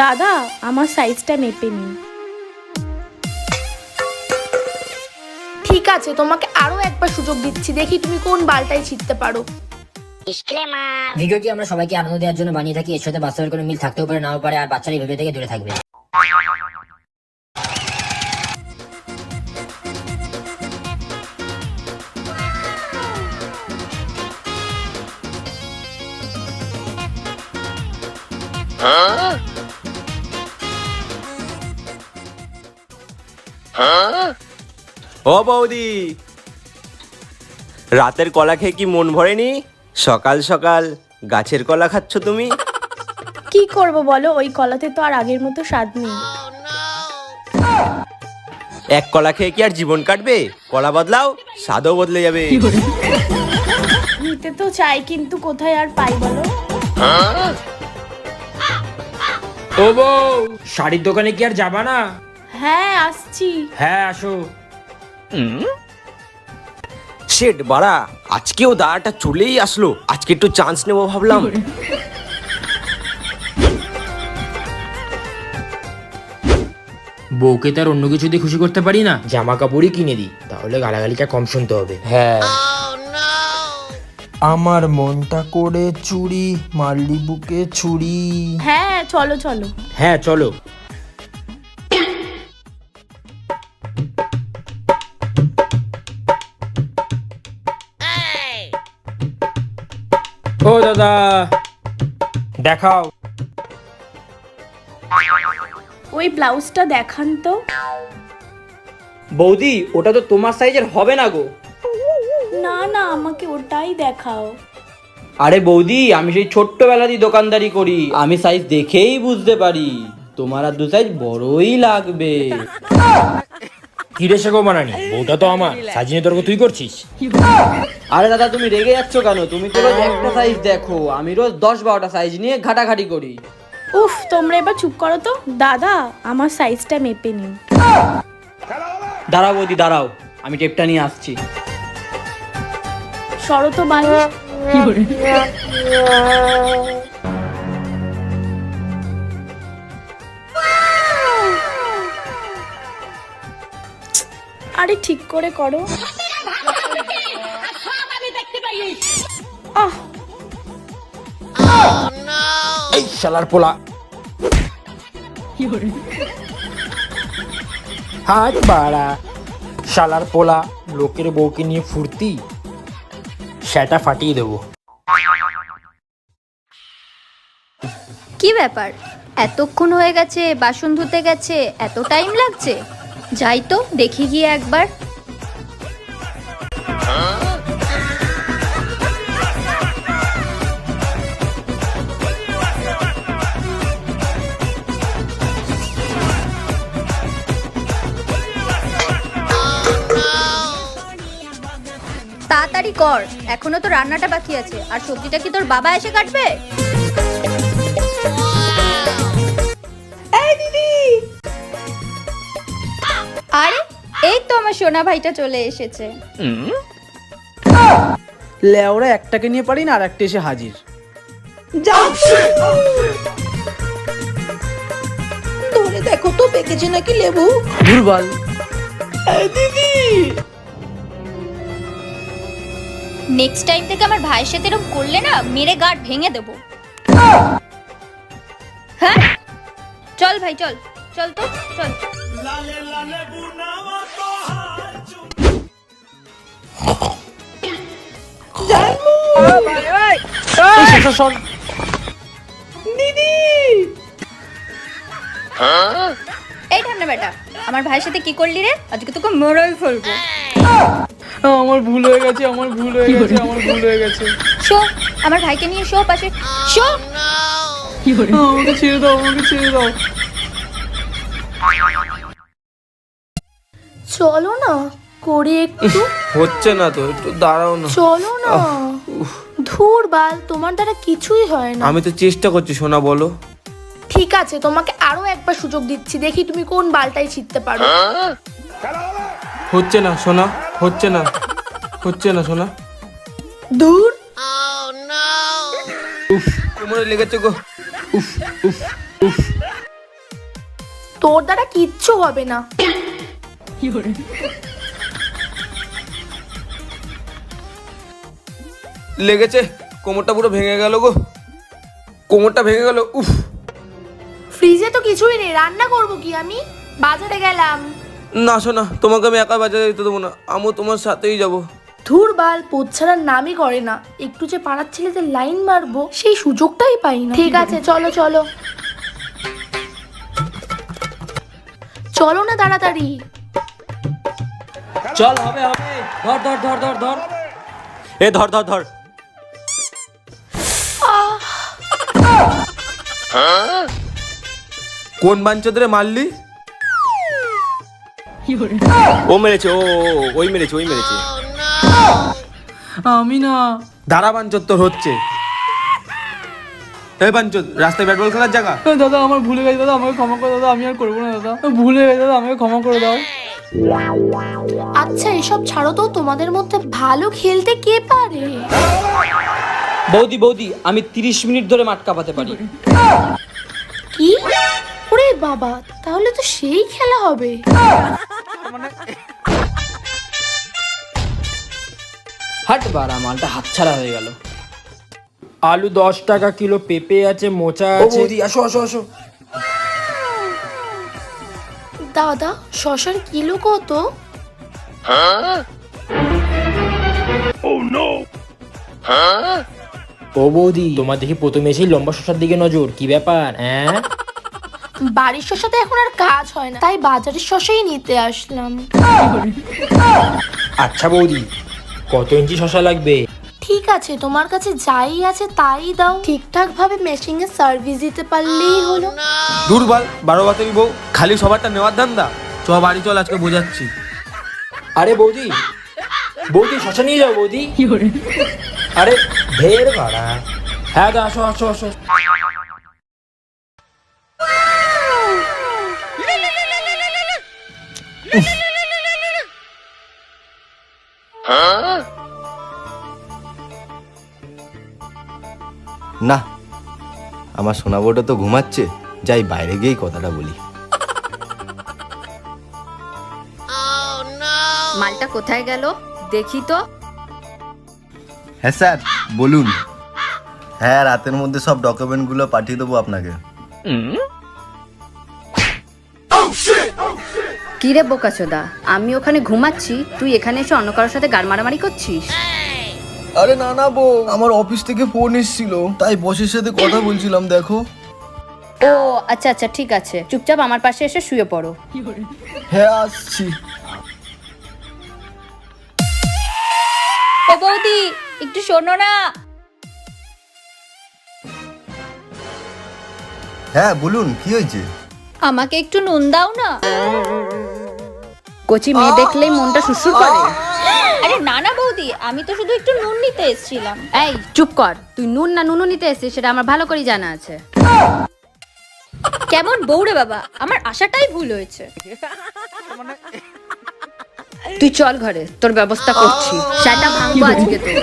দাদা আমার সাইজটা মেপে নিন। ঠিক আছে তোমাকে আরও একবার সুযোগ দিচ্ছি। দেখি তুমি কোন বালটাই ছিটতে পারো। ভিডিওটি আমরা সবাইকে আনন্দ দেওয়ার জন্য বানিয়ে থাকি? এর সাথে বাস্তবের কোনো মিল থাকতেও পারে নাও পারে আর বাচ্চারা এই ভিডিও থেকে দূরে থাকবে। ও বৌদি। রাতের কলা খেয়ে কি মন ভরেনি? সকাল সকাল গাছের কলা খাচ্ছ তুমি? কি করব বলো? ওই কলাতে তো আর আগের মতো স্বাদ নেই। এক কলা খেয়ে কি আর জীবন কাটবে? কলা বদলাও স্বাদও বদলে যাবে। নিতে তো চাই কিন্তু কোথায় আর পাই বলো? ও বউ শাড়ির দোকানে কি আর যাবা না? হ্যাঁ আসছি। হ্যাঁ আসো। শেট বাড়া আজকেও দাঁড়াটা চলেই আসলো। আজকে একটু চান্স নেব ভাবলাম। বউকে তার অন্য কিছু দিয়ে খুশি করতে পারি না। জামা কাপড়ই কিনে দিই তাহলে গালাগালিটা কম শুনতে হবে। হ্যাঁ। আমার মনটা করে চুরি মারলি বুকে ছুরি। হ্যাঁ চলো চলো। হ্যাঁ চলো। ও দাদা। দেখাও। ওই ব্লাউজটা দেখান তো। বৌদি ওটা তো তোমার সাইজের হবে না গো। না না আমাকে ওটাই দেখাও। আরে বৌদি আমি সেই ছোট্টবেলারই দোকানদারি করি। আমি সাইজ দেখেই বুঝতে পারি। তোমার আর দু সাইজ বড়ই লাগবে। কি রে গো বানানি বউটা তো আমার। সাজিয়ে তর্ক তুই করছিস? আরে দাদা তুমি রেগে যাচ্ছ কেন? তুমি তো রোজ একটা সাইজ দেখো। আমি রোজ দশ বারোটা সাইজ নিয়ে ঘাটাঘাটি করি। উফ তোমরা এবার চুপ করো তো। দাদা আমার সাইজটা মেপে নিন দাঁড়াও বৌদি দাঁড়াও। আমি টেপটা নিয়ে আসছি। সরো তো বাইরে আরে ঠিক করে করো। আহ! এই শালার পোলা। হাত বাড়া। শালার পোলা লোকের বউকে নিয়ে ফুর্তি। সেটা ফাটিয়ে দেবো। কি ব্যাপার? এতক্ষণ হয়ে গেছে বাসন ধুতে গেছে এত টাইম লাগছে? যাই তো, দেখি গিয়ে একবার। তাড়াতাড়ি কর, এখনও তো রান্নাটা বাকি আছে। আর সবজিটা কি তোর বাবা এসে কাটবে? আমার সোনা ভাইটা চলে এসেছে। লেওরা একটাকে নিয়ে পারি না আর একটা এসে হাজির। ধরে দেখো তো পেকেছে নাকি লেবু? দুর্বল। নেক্সট টাইম থেকে আমার ভাইয়ের সাথে এরকম করলে না মেরে গার্ড ভেঙে দেবো। হ্যাঁ? চল ভাই চল। চল তো চল। এই ঠান্ডা বেটা আমার ভাইয়ের সাথে কি করলি রে? আজকে তোকে মেরেই ফেলব। আমার ভুল হয়ে গেছে আমার ভুল হয়ে গেছে আমার ভুল হয়ে গেছে। শো আমার ভাইকে নিয়ে শো পাশে। শো! আমাকে ছেড়ে দাও আমাকে ছেড়ে দাও। চলো না করে একটু। হচ্ছে না তো একটু দাঁড়াও না। চলো না। ধুর বাল তোমার দ্বারা কিছুই হয় না। আমি তো চেষ্টা করছি শোনা বলো। ঠিক আছে তোমাকে আরও একবার সুযোগ দিচ্ছি দেখি তুমি কোন বালটাই ছিটতে পারো। হচ্ছে না শোনা হচ্ছে না হচ্ছে না শোনা দূর উফ কোমরে লেগেছে গো। উফ উফ উফ। তোর দ্বারা কিচ্ছু হবে না। লেগেছে কোমরটা পুরো ভেঙে গেল গো। কোমরটা ভেঙে গেল উফ। ফ্রিজে তো কিছুই নেই রান্না করব কি আমি? বাজারে গেলাম। না শোনা তোমাকে আমি একা বাজারে যেতে দেবো না আমিও তোমার সাথেই যাব। ধুর বাল পোত ছাড়ার নামই করে না। একটু যে পাড়ার ছেলেদের লাইন মারবো সেই সুযোগটাই পাই না। ঠিক আছে চলো চলো। চলো না তাড়াতাড়ি। চল হবে হবে। ধর ধর ধর ধর ধর। এ ধর ধর ধর। কোন বাঞ্চদরে মারলি? ও মেরেছে ও ওই মেরেছে ওই মেরেছে। আমি না। দাঁড়া বাঞ্চদ তোর হচ্ছে। এই বাঞ্চদ রাস্তায় ব্যাট বল খেলার জায়গা? দাদা আমার ভুলে গেছে দাদা আমাকে ক্ষমা করে দাদা আমি আর করব না দাদা। ভুলে গেছে দাদা আমাকে ক্ষমা করে দাও। আচ্ছা এসব ছাড়ো তো তোমাদের মধ্যে ভালো খেলতে কে পারে? বৌদি বৌদি আমি তিরিশ মিনিট ধরে মাঠ কাঁপাতে পারি। কি? ওরে বাবা তাহলে তো সেই খেলা হবে। হাট বাড়া মালটা হাতছাড়া হয়ে গেল। আলু দশ টাকা কিলো পেঁপে আছে মোচা আছে। আসো আসো আসো। দাদা শশার কিলো কত? ও বৌদি। তোমার দেখি প্রথমে এসেই লম্বা শসার দিকে নজর কি ব্যাপার হ্যাঁ? বাড়ির শশাতে এখন আর কাজ হয় না তাই বাজারের শশাই নিতে আসলাম। আচ্ছা বৌদি। কত ইঞ্চি শশা লাগবে? ঠিক আছে তোমার কাছে যাই আছে তাই দাও। ঠিকঠাক ভাবে মেশিং এর সার্ভিস দিতে পারলেই হলো। দুর্বল বারো বাতারি বউ খালি সবারটা নেওয়ার ধান্দা। চ বাড়ি চল আজকে বোঝাচ্ছি। আরে বৌদি বৌদি শশা নিয়ে যাও বৌদি। আরে ঢের ভাড়া। হ্যাঁ দা আসো আসো আসো। না আমার সোনা বউটা তো ঘুমাচ্ছে যাই বাইরে গিয়েই কথাটা বলি। মালটা কোথায় গেল? দেখি তো। হ্যাঁ স্যার বলুন। হ্যাঁ রাতের মধ্যে সব ডকুমেন্টগুলো পাঠিয়ে দেবো আপনাকে। কি রে বোকাচোদা আমি ওখানে ঘুমাচ্ছি তুই এখানে এসে অন্য কারোর সাথে গার মারামারি করছিস? আরে না না বউ আমার অফিস থেকে ফোন এসেছিল তাই বসের সাথে কথা বলছিলাম দেখো। ও আচ্ছা আচ্ছা ঠিক আছে। চুপচাপ আমার পাশে এসে শুয়ে পড়ো। হ্যাঁ আসছি। ও বৌদি একটু শোনো না। হ্যাঁ বলুন কি হয়েছে? আমাকে একটু নুন দাও না। কচি মেয়ে দেখলেই মনটা সুসুর করে। আরে না না বৌদি আমি তো শুধু একটু নুন নিতে এসেছিলাম। এই চুপ কর। তুই নুন না নুনু নিতে এসেছিস সেটা আমার ভালো করে জানা আছে। কেমন বৌরে বাবা আমার আশাটাই ভুল হয়েছে। তুই চল ঘরে তোর ব্যবস্থা করছি। সেটা ভাঙবো আজকে তোর।